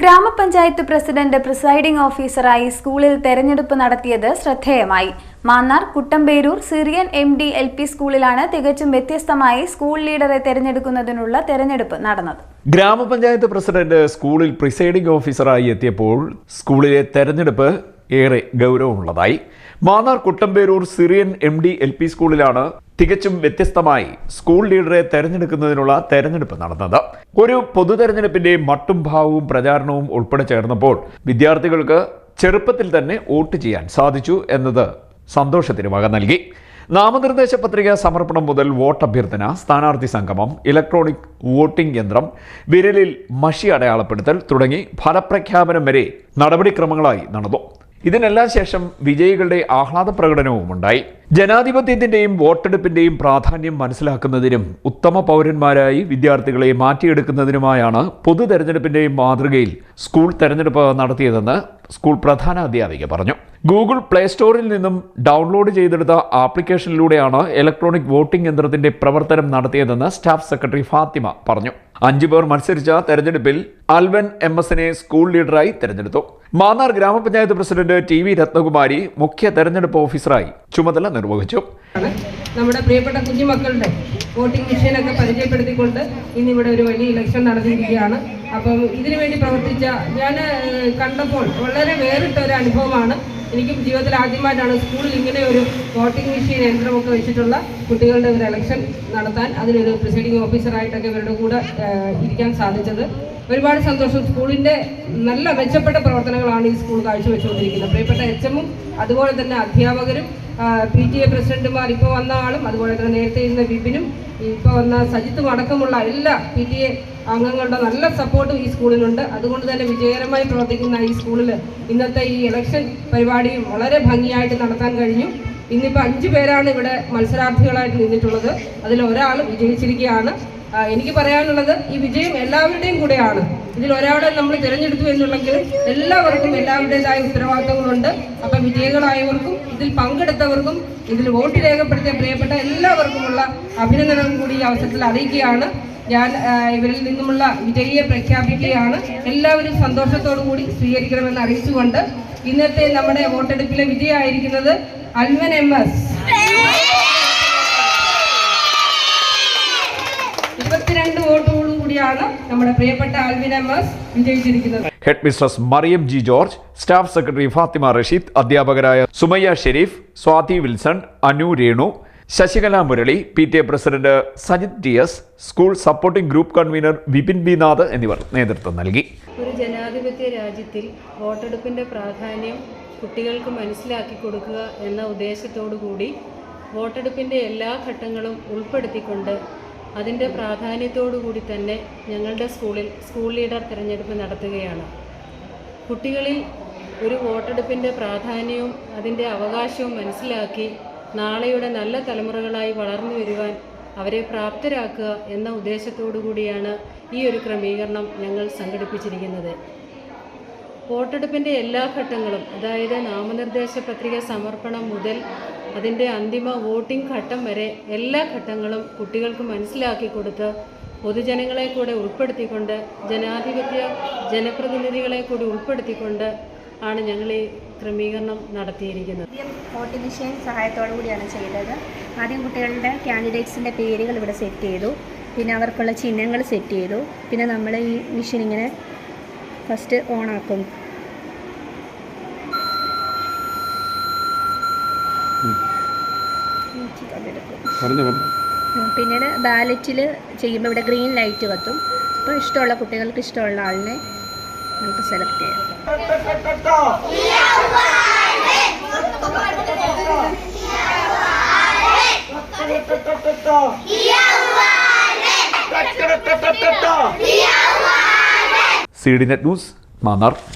ഗ്രാമപഞ്ചായത്ത് president presiding ഓഫീസറായി സ്കൂളിൽ തെരഞ്ഞെടുപ്പ് നടത്തിയത് ശ്രദ്ധേയമായി. Mannar Kuttamperoor Syrian M D L P സ്കൂളിലാണ് തികച്ചും വ്യത്യസ്തമായി സ്കൂൾ ലീഡറെ തെരഞ്ഞെടുക്കുന്നതിനുള്ള തെരഞ്ഞെടുപ്പ് നടന്നത്. ഗ്രാമപഞ്ചായത്ത് പ്രസിഡന്റ് സ്കൂളിൽ പ്രിസൈഡിംഗ് ഓഫീസറായി എത്തിയപ്പോൾ സ്കൂളിലെ തെരഞ്ഞെടുപ്പ് ഏറെ ഗൗരവമുള്ളതായി. Mannar Kuttamperoor Syrian M D L P സ്കൂളിലാണ് തികച്ചും വ്യത്യസ്തമായി സ്കൂൾ ലീഡറെ തെരഞ്ഞെടുക്കുന്നതിനുള്ള തെരഞ്ഞെടുപ്പ് നടന്നത്. ഒരു പൊതു തെരഞ്ഞെടുപ്പിന്റെ മട്ടും ഭാവവും പ്രചാരണവും ഉൾപ്പെടെ ചേർന്നപ്പോൾ വിദ്യാർത്ഥികൾക്ക് ചെറുപ്പത്തിൽ തന്നെ വോട്ട് ചെയ്യാൻ സാധിച്ചു എന്നത് സന്തോഷത്തിന് വക നൽകി. നാമനിർദ്ദേശ പത്രിക സമർപ്പണം മുതൽ വോട്ട് അഭ്യർത്ഥന സ്ഥാനാർത്ഥി സംഗമം ഇലക്ട്രോണിക് വോട്ടിംഗ് യന്ത്രം വിരലിൽ മഷി അടയാളപ്പെടുത്തൽ തുടങ്ങി ഫലപ്രഖ്യാപനം വരെ നടപടിക്രമങ്ങളായി നടന്നു. ഇതിനെല്ലാം ശേഷം വിജയികളുടെ ആഹ്ലാദ പ്രകടനവും ഉണ്ടായി. ജനാധിപത്യത്തിന്റെയും വോട്ടെടുപ്പിന്റെയും പ്രാധാന്യം മനസ്സിലാക്കുന്നതിനും ഉത്തമ പൗരന്മാരായി വിദ്യാർത്ഥികളെ മാറ്റിയെടുക്കുന്നതിനുമായാണ് പൊതു തെരഞ്ഞെടുപ്പിന്റെയും മാതൃകയിൽ സ്കൂൾ തെരഞ്ഞെടുപ്പ് നടത്തിയതെന്ന് സ്കൂൾ പ്രധാന അധ്യാപിക പറഞ്ഞു. ഗൂഗിൾ പ്ലേ സ്റ്റോറിൽ നിന്നും ഡൗൺലോഡ് ചെയ്തെടുത്ത ആപ്ലിക്കേഷനിലൂടെയാണ് ഇലക്ട്രോണിക് വോട്ടിംഗ് യന്ത്രത്തിന്റെ പ്രവർത്തനം നടത്തിയതെന്ന് സ്റ്റാഫ് സെക്രട്ടറി ഫാത്തിമ പറഞ്ഞു. അഞ്ചു പേർ മത്സരിച്ച തെരഞ്ഞെടുപ്പിൽ അൽവൻ എം എസിനെ സ്കൂൾ ലീഡറായി തെരഞ്ഞെടുത്തു. മാന്നാർ ഗ്രാമപഞ്ചായത്ത് പ്രസിഡന്റ് ടി വി രത്നകുമാരി മുഖ്യ തെരഞ്ഞെടുപ്പ് ഓഫീസറായി ചുമതല നിർവഹിച്ചു. നമ്മുടെ പ്രിയപ്പെട്ട കുഞ്ഞുമക്കളുടെ വോട്ടിംഗ് മെഷീനൊക്കെ പരിചയപ്പെടുത്തിക്കൊണ്ട് ഇന്ന് ഇവിടെ ഒരു വലിയ ഇലക്ഷൻ നടന്നിരിക്കുകയാണ്. അപ്പം ഇതിനു വേണ്ടി പ്രവർത്തിച്ച ഞാൻ കണ്ടപ്പോൾ വളരെ വേറിട്ട ഒരു അനുഭവമാണ്. എനിക്കും ജീവിതത്തിൽ ആദ്യമായിട്ടാണ് സ്കൂളിൽ ഇങ്ങനെ ഒരു വോട്ടിംഗ് മെഷീൻ യന്ത്രമൊക്കെ വെച്ചിട്ടുള്ള കുട്ടികളുടെ ഒരു ഇലക്ഷൻ നടത്താൻ അതിനൊരു പ്രിസൈഡിംഗ് ഓഫീസറായിട്ടൊക്കെ ഇവരുടെ കൂടെ ഇരിക്കാൻ സാധിച്ചത്. ഒരുപാട് സന്തോഷം. സ്കൂളിന്റെ നല്ല മെച്ചപ്പെട്ട പ്രവർത്തനങ്ങളാണ് ഈ സ്കൂൾ കാഴ്ചവെച്ചുകൊണ്ടിരിക്കുന്നത്. പ്രിയപ്പെട്ട എച്ച് എമ്മും അതുപോലെ തന്നെ അധ്യാപകരും പി ടി എ പ്രസിഡന്റുമാർ ഇപ്പോൾ വന്ന ആളും അതുപോലെ തന്നെ നേരത്തെ ഇരുന്ന വിപിനും ഇപ്പോൾ വന്ന സജിത്തും അടക്കമുള്ള എല്ലാ പി ടി എ അംഗങ്ങളുടെ നല്ല സപ്പോർട്ടും ഈ സ്കൂളിലുണ്ട്. അതുകൊണ്ട് തന്നെ വിജയകരമായി പ്രവർത്തിക്കുന്ന ഈ സ്കൂളിൽ ഇന്നത്തെ ഈ ഇലക്ഷൻ പരിപാടിയും വളരെ ഭംഗിയായിട്ട് നടത്താൻ കഴിഞ്ഞു. ഇന്നിപ്പോൾ അഞ്ച് പേരാണ് ഇവിടെ മത്സരാർത്ഥികളായിട്ട് നിന്നിട്ടുള്ളത്. അതിൽ ഒരാൾ വിജയിച്ചിരിക്കുകയാണ്. എനിക്ക് പറയാനുള്ളത് ഈ വിജയം എല്ലാവരുടെയും കൂടെയാണ്. ഇതിൽ ഒരാളെ നമ്മൾ തിരഞ്ഞെടുത്തു എന്നുണ്ടെങ്കിൽ എല്ലാവർക്കും എല്ലാവരുടേതായ ഉത്തരവാദിത്തങ്ങളുണ്ട്. അപ്പം വിജയികളായവർക്കും ഇതിൽ പങ്കെടുത്തവർക്കും ഇതിൽ വോട്ട് രേഖപ്പെടുത്തിയ പ്രിയപ്പെട്ട എല്ലാവർക്കുമുള്ള അഭിനന്ദനം കൂടി ഈ അവസരത്തിൽ അറിയിക്കുകയാണ്. ഞാൻ ഇവരിൽ നിന്നുമുള്ള വിജയിയെ പ്രഖ്യാപിക്കുകയാണ്. എല്ലാവരും സന്തോഷത്തോടു കൂടി സ്വീകരിക്കണമെന്ന് അറിയിച്ചുകൊണ്ട് ഇന്നത്തെ നമ്മുടെ വോട്ടെടുപ്പിലെ വിജയമായിരിക്കുന്നത് അൽവൻ എം എസ്. ഇരുപത്തിരണ്ട് വോട്ടോടു കൂടിയാണ് നമ്മുടെ പ്രിയപ്പെട്ട Alvin M S വിജയിച്ചിരിക്കുന്നത്. Headmistress Mariyam G George staff secretary Fathima Rasheed അധ്യാപകരായ Sumayya Shareef Swathi Wilson Anu Renu Sasikala Murali P T A president Sajith T S school supporting group convener Vipin B Nath എന്നിവർ നേതൃത്വം നൽകി. ഒരു ജനാധിപത്യ രാജ്യത്തിൽ വോട്ടെടുപ്പിന്റെ പ്രാധാന്യം കുട്ടികൾക്ക് മനസ്സിലാക്കി കൊടുക്കുക എന്ന ഉദ്ദേശത്തോടു കൂടി വോട്ടെടുപ്പിന്റെ എല്ലാ ഘട്ടങ്ങളും ഉൾപ്പെടുത്തിക്കൊണ്ട് അതിന്റെ പ്രാധാന്യത്തോടു കൂടി തന്നെ ഞങ്ങളുടെ സ്കൂളിൽ സ്കൂൾ ലീഡർ തിരഞ്ഞെടുപ്പ് നടത്തുകയാണ്. കുട്ടികളിൽ ഒരു വോട്ടെടുപ്പിന്റെ പ്രാധാന്യവും അതിന്റെ അവകാശവും മനസ്സിലാക്കി നാളെയുടെ നല്ല തലമുറകളായി വളർന്നു വരുവാൻ അവരെ പ്രാപ്തരാക്കുക എന്ന ഉദ്ദേശത്തോടു കൂടിയാണ് ഈ ഒരു ക്രമീകരണം ഞങ്ങൾ സംഘടിപ്പിച്ചിരിക്കുന്നത്. വോട്ടെടുപ്പിന്റെ എല്ലാ ഘട്ടങ്ങളും അതായത് നാമനിർദ്ദേശ പത്രിക സമർപ്പണം മുതൽ അതിന്റെ അന്തിമ വോട്ടിംഗ് ഘട്ടം വരെ എല്ലാ ഘട്ടങ്ങളും കുട്ടികൾക്ക് മനസ്സിലാക്കി കൊടുത്ത് പൊതുജനങ്ങളെ കൂടെ ഉൾപ്പെടുത്തിക്കൊണ്ട് ജനാധിപത്യ ജനപ്രതിനിധികളെ കൂടി ഉൾപ്പെടുത്തിക്കൊണ്ട് ആണ് ഞങ്ങൾ ഈ ക്രമീകരണം നടത്തിയിരിക്കുന്നത്. വോട്ടിംഗ് മെഷീൻ സഹായത്തോടു കൂടിയാണ് ചെയ്തത്. ആദ്യം കുട്ടികളുടെ കാൻഡിഡേറ്റ്സിന്റെ പേരുകൾ ഇവിടെ സെറ്റ് ചെയ്തു. പിന്നെ അവർക്കുള്ള ചിഹ്നങ്ങൾ സെറ്റ് ചെയ്തു. പിന്നെ നമ്മൾ ഈ മെഷീൻ ഇങ്ങനെ ഫസ്റ്റ് ഓൺ ആക്കും പിന്നീട് ബാലറ്റിൽ ചെയ്യുമ്പോൾ ഇവിടെ ഗ്രീൻ ലൈറ്റ് കത്തും. അപ്പോൾ ഇഷ്ടമുള്ള കുട്ടികൾക്ക് ഇഷ്ടമുള്ള ആളിനെ നമുക്ക് സെലക്ട് ചെയ്യാം. C D net news Mannar.